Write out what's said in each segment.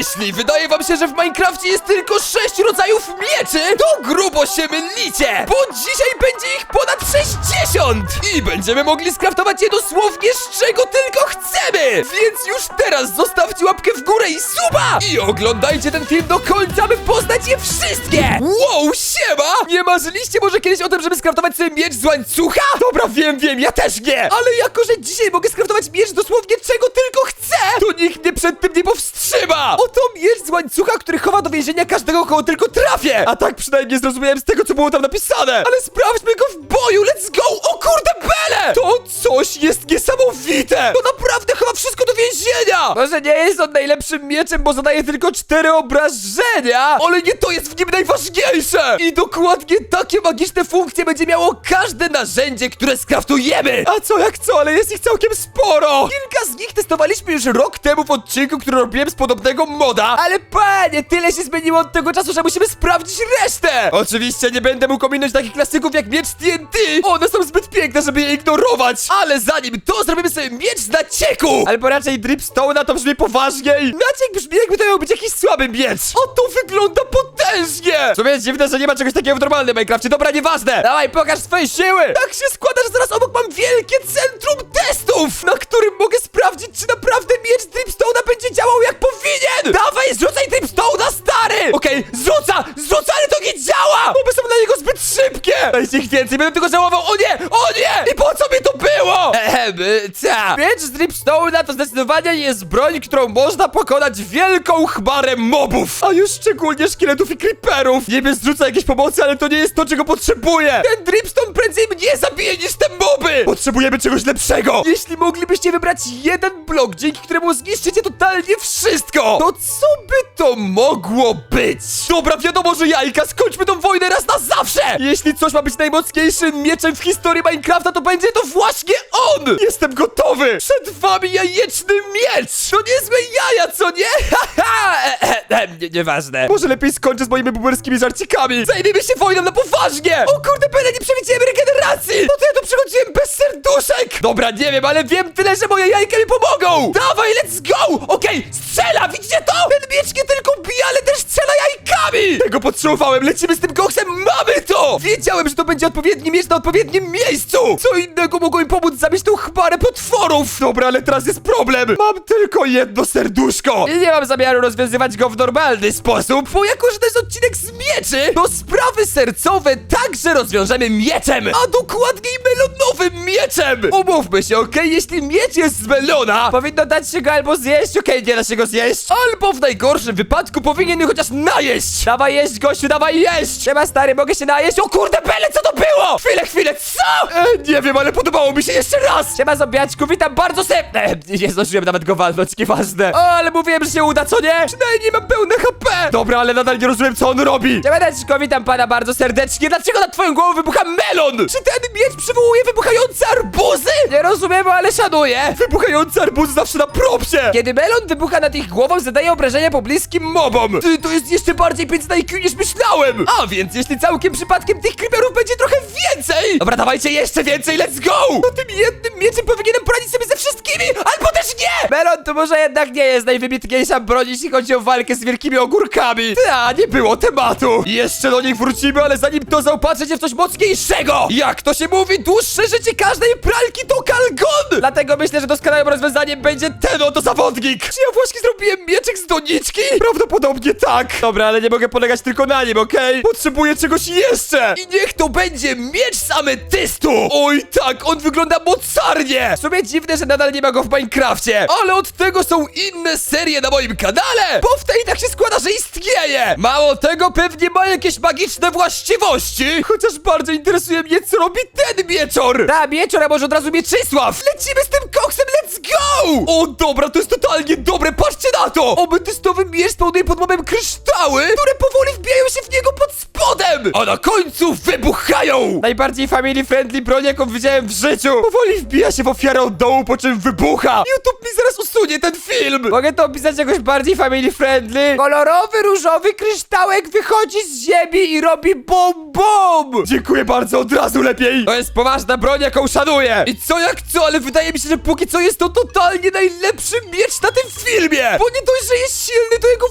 Jeśli wydaje wam się, że w Minecrafcie jest tylko 6 rodzajów mieczy, to grubo się mylicie, bo dzisiaj będzie ich ponad 60! I będziemy mogli skraftować je dosłownie z czego tylko chcemy! Więc już teraz zostawcie łapkę w górę i suba! I oglądajcie ten film do końca, by poznać je wszystkie! Wow, siema! Nie marzyliście może kiedyś o tym, żeby skraftować sobie miecz z łańcucha? Dobra, wiem, wiem, ja też nie! Ale jako, że dzisiaj mogę skraftować miecz dosłownie czego tylko chcę, to nikt mnie przed tym nie powstrzyma! Oto miecz z łańcucha, który chowa do więzienia każdego, kogo tylko trafię! A tak przynajmniej zrozumiałem z tego, co było tam napisane! Ale sprawdźmy go w boju, let's go! O kurde, bele! To coś jest niesamowite! To naprawdę chowa wszystko do więzienia! Może nie jest on najlepszym mieczem, bo zadaje tylko cztery obrażenia, ale nie to jest w nim najważniejsze! I dokładnie takie magiczne funkcje będzie miało każde narzędzie, które skraftujemy! A co jak co, ale jest ich całkiem sporo! Kilka z nich testowaliśmy już rok temu w odcinku, który robiłem z podobnego moda, ale panie, tyle się zmieniło od tego czasu, że musimy sprawdzić resztę! Oczywiście nie będę mógł ominąć takich klasyków jak miecz TNT! One są zbyt piękne, żeby je ignorować! Ale zanim to zrobimy sobie miecz z nacieku! Albo raczej dripstone'a to brzmi poważniej! Naciek brzmi jakby to miał być jakiś słaby miecz! O, to wygląda potężnie! Co jest dziwne, że nie ma czegoś takiego w normalnym Minecrafcie, dobra, nieważne! Dawaj, pokaż swoje siły! Tak się składa, że zaraz obok mam wielkie centrum testów! Na którym mogę sprawdzić, czy naprawdę miecz dripstone'a będzie działał jak powinien! Dawaj, zrzucaj dripstone'a, stary! Okej, zrzuca! Zrzuca, ale to nie działa! Boby są na niego zbyt szybkie! Dajcie ich więcej, będę tego żałował! O nie! O nie! Ehem, ca. Miecz z dripstone'a to zdecydowanie jest broń, którą można pokonać wielką chmarę mobów! A już szczególnie szkieletów i creeperów! Niebie zrzuca jakieś pomocy, ale to nie jest to, czego potrzebuję! Ten dripstone prędzej mnie zabije niż te moby! Potrzebujemy czegoś lepszego! Jeśli moglibyście wybrać jeden blok, dzięki któremu zniszczycie totalnie wszystko, to co by to mogło być? Dobra, wiadomo, że jajka, skończmy tą wojnę raz na zawsze! Jeśli coś ma być najmocniejszym mieczem w historii Minecrafta, to będzie to właśnie on! Jestem gotowy! Przed wami jajeczny miecz! To niezłe jaja, co nie? Haha! Nie, Nieważne. Może lepiej skończę z moimi buberskimi żarcikami. Zajmijmy się wojną na poważnie! O kurde, Bele, nie przewidziałem regeneracji! No to ja tu przychodziłem bez serduszek! Dobra, nie wiem, ale wiem tyle, że moje jajka mi pomogą! Dawaj, let's go! Okej, strzela, widzicie to? Ten miecz nie tylko bije, ale też strzela jajkami! Tego potrzebowałem, lecimy z tym koksem, mamy to! Wiedziałem, że to będzie odpowiedni miecz na odpowiednim miejscu! Co innego mogło mi pomóc zabić tą chmarę potworów? Dobra, ale teraz jest problem! Mam tylko jedno serduszko! I nie mam zamiaru rozwiązywać go w normalny sposób, bo jako, że to jest odcinek z mieczy, to sprawy sercowe także rozwiążemy mieczem! A dokładniej melonowym mieczem! Umówmy się, okej? Jeśli miecz jest z melona, powinno dać się go albo zjeść, okej, nie da się go zjeść, albo w najgorszym wypadku powinien chociaż najeść! Dawaj jeść, gościu, dawaj jeść! Siema, stary, mogę się najeść? O kurde, Bele, co to było? Chwilę, chwilę, co? E, nie wiem, ale podobało mi się jeszcze raz! Siema, zobiaczku, witam bardzo se... E, nie zdążyłem nawet go walnąć, nieważne. O, ale mówiłem, że się uda, co nie? Przynajmniej mam pełne HP! Dobra, ale nadal nie rozumiem, co on robi. Siemeczko, witam pana bardzo serdecznie. Dlaczego nad twoją głową wybucha melon? Czy ten miecz przywołuje wybuchające arbuzy? Nie rozumiem, ale szanuję. Wybuchające arbuzy zawsze na propsie. Kiedy melon wybucha nad ich głową, zadaje obrażenia pobliskim mobom. Ty, to jest jeszcze bardziej 5 na IQ niż myślałem. A więc, jeśli całkiem przypadkiem tych creeperów będzie trochę więcej. Dobra, dawajcie jeszcze więcej, let's go. No tym jednym mieczem powinienem poradzić sobie ze wszystkimi, albo też nie. Melon to może jednak nie jest najwybitniejsza broń, jeśli chodzi o walkę z wielkimi ogórkami. Ta, nie było tematu. Jeszcze do nich wrócimy, ale zanim to zaopatrzę cię w coś mocniejszego. Jak to się mówi, dłuższe życie każdej pralki to kalgon. Dlatego myślę, że doskonałym rozwiązaniem będzie ten oto zawodnik. Czy ja właśnie zrobiłem mieczek z doniczki? Prawdopodobnie tak. Dobra, ale nie mogę polegać tylko na nim, okej? Potrzebuję czegoś jeszcze. I niech to będzie miecz z ametystu. Oj tak, on wygląda mocarnie. W sumie dziwne, że nadal nie ma go w Minecrafcie. Ale od tego są inne serie na moim kanale. Bo w tej tak się składa, że istnieje. Mało tego, pewnie ma jakieś magiczne właściwości. Chociaż bardzo interesuje mnie, co robi ten mieczor. Ta, mieczor, a może od razu Mieczysław. Lecimy z tym koksem, let's go. O, dobra, to jest totalnie dobre, patrzcie na to. Ametystowy miecz spełnuje pod mobem kryształy, które powoli wbijają się w niego pod spodem. A na końcu wybuchają. Najbardziej family friendly broń, jaką widziałem w życiu. Powoli wbija się w ofiarę od dołu, po czym wybucha. YouTube mi zaraz usunie ten film. Mogę to opisać jakoś bardziej family friendly. Kolorowy, różowy kryształek wychodzi z ziemi i robi bom bom. Dziękuję bardzo, od razu lepiej. To jest poważna broń, jaką szanuję. I co jak co, ale wydaje mi się, że póki co jest to totalnie najlepszy miecz na tym filmie. Bo nie dość, że jest silny, to jego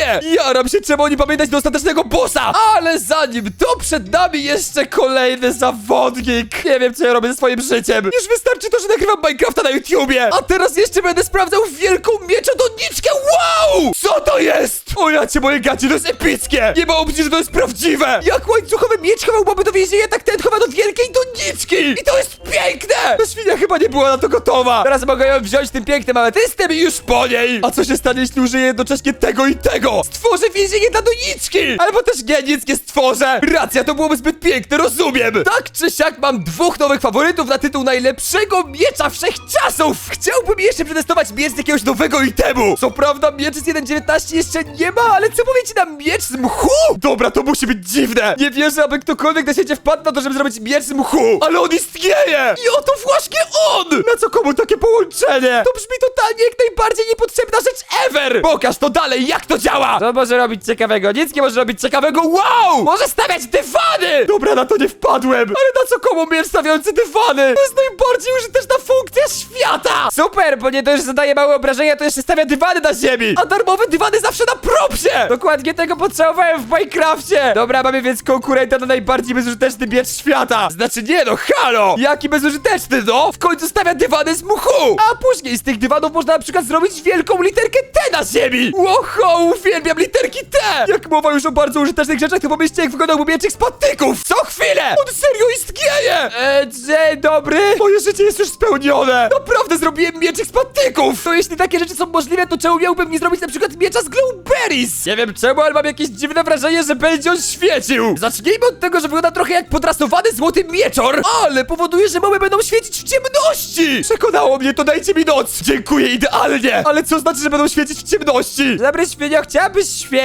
nie! Jaram się, czemu nie pamiętać do ostatecznego bossa! Ale zanim to przed nami jeszcze kolejny zawodnik! Nie wiem, co ja robię ze swoim życiem. Już wystarczy to, że nagrywam Minecrafta na YouTubie! A teraz jeszcze będę sprawdzał wielką mieczodoniczkę! Wow! Co to jest? O ja cię moje gacie, to jest epickie! Nie ma opcji, że to jest prawdziwe! Jak łańcuchowy miecz chowałby do więzienia, tak ten chowa do wielkiej doniczki! I to jest piękne! Ta świnia chyba nie była na to gotowa! Teraz mogę ją wziąć tym pięknym ametystem i już po niej! A co się stanie, jeśli użyję jednocześnie tego i tego? Stworzę więzienie dla doniczki! Albo też nie, nic nie stworzę! Racja, to byłoby zbyt piękne, rozumiem! Tak czy siak mam dwóch nowych faworytów na tytuł najlepszego miecza wszechczasów! Chciałbym jeszcze przetestować miecz z jakiegoś nowego itemu! Co prawda miecz z 1.19 jeszcze nie ma, ale co powiecie na miecz z mchu? Dobra, to musi być dziwne! Nie wierzę, aby ktokolwiek na świecie wpadł na to, żeby zrobić miecz z mchu! Ale on istnieje! I oto właśnie on! Na co komu takie połączenie? To brzmi totalnie jak najbardziej niepotrzebna rzecz ever! Pokaż to dalej, jak to działa! Co może robić ciekawego? Nic nie może robić ciekawego, wow! Może stawiać dywany! Dobra, na to nie wpadłem! Ale na co komu miecz stawiający dywany? To jest najbardziej użyteczna funkcja świata! Super, bo nie dość, że zadaje małe obrażenia, to jeszcze stawia dywany na ziemi! A darmowe dywany zawsze na propsie! Dokładnie tego potrzebowałem w Minecrafcie! Dobra, mamy więc konkurenta na najbardziej bezużyteczny miecz świata! Znaczy nie no, halo! Jaki bezużyteczny, no! W końcu stawia dywany z mchu! A później z tych dywanów można na przykład zrobić wielką literkę T na ziemi! Łoho, uwielbiam literki T! Jak mowa już o bardzo użytecznych rzeczach, to pomyślcie jak wyglądałby mieczyk z patyków! Co chwilę! On serio istnieje! Eee, dzień dobry! Moje życie jest już spełnione! Naprawdę zrobiłem mieczyk z patyków! To jeśli takie rzeczy są możliwe, to czemu miałbym nie zrobić na przykład miecza z glowberries? Nie wiem czemu, ale mam jakieś dziwne wrażenie, że będzie on świecił! Zacznijmy od tego, że wygląda trochę jak podrasowany złoty mieczor, ale powoduje, że małe będą świecić w ciemności! Przekonało mnie to, dajcie mi noc! Dziękuję, idealnie! Ale co znaczy, że będą świecić w ciemności? Dobry świnio, chciałabyś świecić?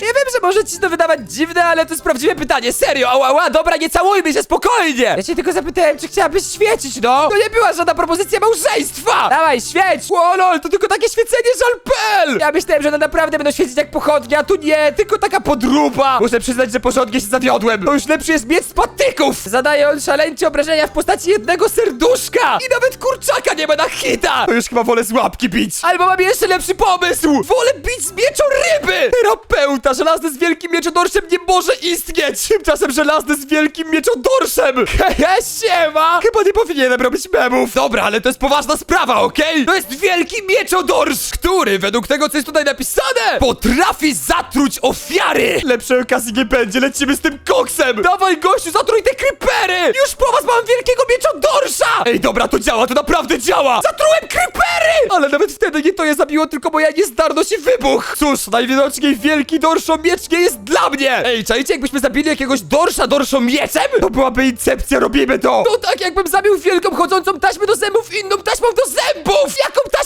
Ja wiem, że może ci to wydawać dziwne, ale to jest prawdziwe pytanie, serio! Ała, ała, dobra, nie całujmy się, spokojnie! Ja cię tylko zapytałem, czy chciałabyś świecić, no! To nie była żadna propozycja małżeństwa! Dawaj, świeć! O to tylko takie świecenie żalpel! Ja myślałem, że one naprawdę będą świecić jak pochodnie, a tu nie, tylko taka podruba! Muszę przyznać, że porządnie się zawiodłem! To już lepszy jest miecz z patyków! Zadaje on szaleńcze obrażenia w postaci jednego serduszka! I nawet kurczaka nie ma na hita! To już chyba wolę z łapki bić! Albo mam jeszcze lepszy pomysł! Wolę bić z mieczą ryby! Terapeuta żelazny z wielkim mieczodorszem nie może istnieć! Tymczasem żelazny z wielkim mieczodorszem! Hehe, siema! Chyba nie powinienem robić memów! Dobra, ale to jest poważna sprawa, okej? To jest wielki mieczodorsz, który według tego, co jest tutaj napisane, potrafi zatruć ofiary! Lepszej okazji nie będzie, lecimy z tym koksem! Dawaj, gościu, zatruj te creepery! Już po was mam wielkiego mieczodorsza! Ej, dobra, to działa, to naprawdę działa! Zatrułem creepery! Ale nawet wtedy nie to je zabiło, tylko moja niezdarność i wybuch! Cóż, najwidoczniej wielki dorszo miecz nie jest dla mnie! Ej, czajcie, jakbyśmy zabili jakiegoś dorsza dorszą mieczem? To byłaby incepcja, robimy to! To tak jakbym zabił wielką chodzącą taśmę do zębów inną taśmą do zębów! Jaką taśmą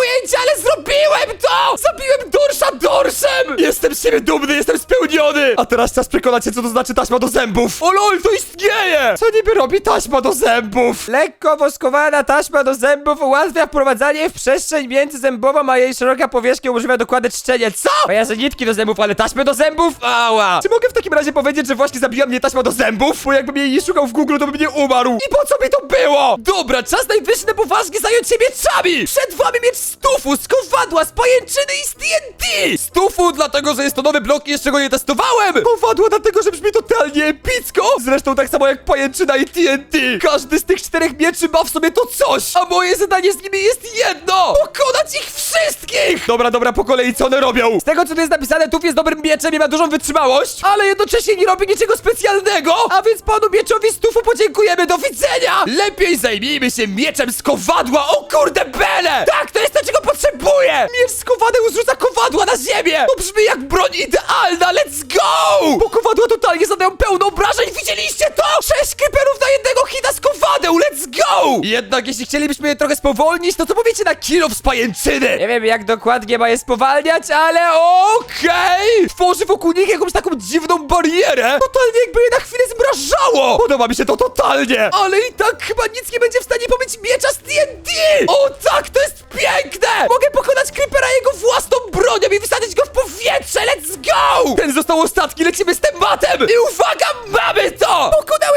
pojęcia, ale zrobiłem to! Zabiłem dorsza dorszem! Jestem z siebie dumny, jestem spełniony! A teraz czas przekonać się, co to znaczy taśma do zębów. O lol, to istnieje! Co niby robi taśma do zębów? Lekko woskowana taśma do zębów ułatwia wprowadzanie w przestrzeń międzyzębową, a jej szeroka powierzchnia umożliwia dokładne czczenie. Co? Kojarzę nitki do zębów, ale taśmę do zębów? Ała! Czy mogę w takim razie powiedzieć, że właśnie zabiła mnie taśma do zębów? Bo jakbym jej nie szukał w Google, to bym nie umarł. I po co mi to było? Dobra, czas najwyższy na poważnie zająć się mieczami! Przed wami miecz z tufu, z kowadła, z pajęczyny i z TNT! Z tufu, dlatego, że jest to nowy blok i jeszcze go nie testowałem! Kowadła, dlatego, że brzmi totalnie epicko! Zresztą tak samo jak pajęczyna i TNT! Każdy z tych czterech mieczy ma w sobie to coś! A moje zadanie z nimi jest jedno! Pokonać ich wszystkich! Dobra, dobra, po kolei co one robią? Z tego, co tu jest napisane, tuf jest dobrym mieczem i ma dużą wytrzymałość, ale jednocześnie nie robi niczego specjalnego! A więc panu mieczowi z tufu podziękujemy, do widzenia! Lepiej zajmijmy się mieczem z kowadła, o kurde bele! Tak, to jest to, czego potrzebuję! Miecz z kowadeł zrzuca kowadła na ziemię! To brzmi jak broń idealna, let's go! Bo kowadła totalnie zadają pełno obrażeń, widzieliście to? Sześć creeperów na jednego hita z kowadeł, let's go! Jednak jeśli chcielibyśmy je trochę spowolnić, to co powiecie na kilo w spajęczyny? Nie wiem jak dokładnie ma je spowalniać, ale okej! Tworzy wokół nich jakąś taką dziwną barierę, totalnie jakby je na chwilę zmrażało! Podoba mi się to totalnie! Ale i tak chyba nic nie będzie w stanie pobić miecza z TNT! O tak, to jest piękne! Mogę pokonać Creepera jego własną bronią i wysadzić go w powietrze, let's go! Ten został ostatni, lecimy z tematem! I uwaga, mamy to!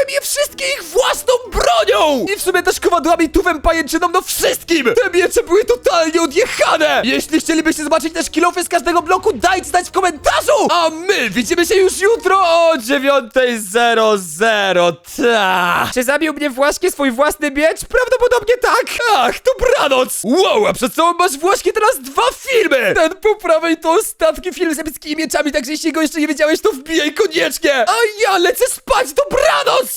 Naładowałem je wszystkie ich własną bronią! I w sumie też kowadłami, tuwem, pajęczyną, no wszystkim! Te miecze były totalnie odjechane! Jeśli chcielibyście zobaczyć też kilofy z każdego bloku, dajcie znać w komentarzu! A my widzimy się już jutro o 9.00, ta! Czy zabił mnie właśnie swój własny miecz? Prawdopodobnie tak! Ach, dobranoc! Wow, a przed sobą masz właśnie teraz dwa filmy! Ten po prawej to ostatni film z epickimi mieczami, także jeśli go jeszcze nie wiedziałeś, to wbijaj koniecznie! A ja lecę spać, dobranoc!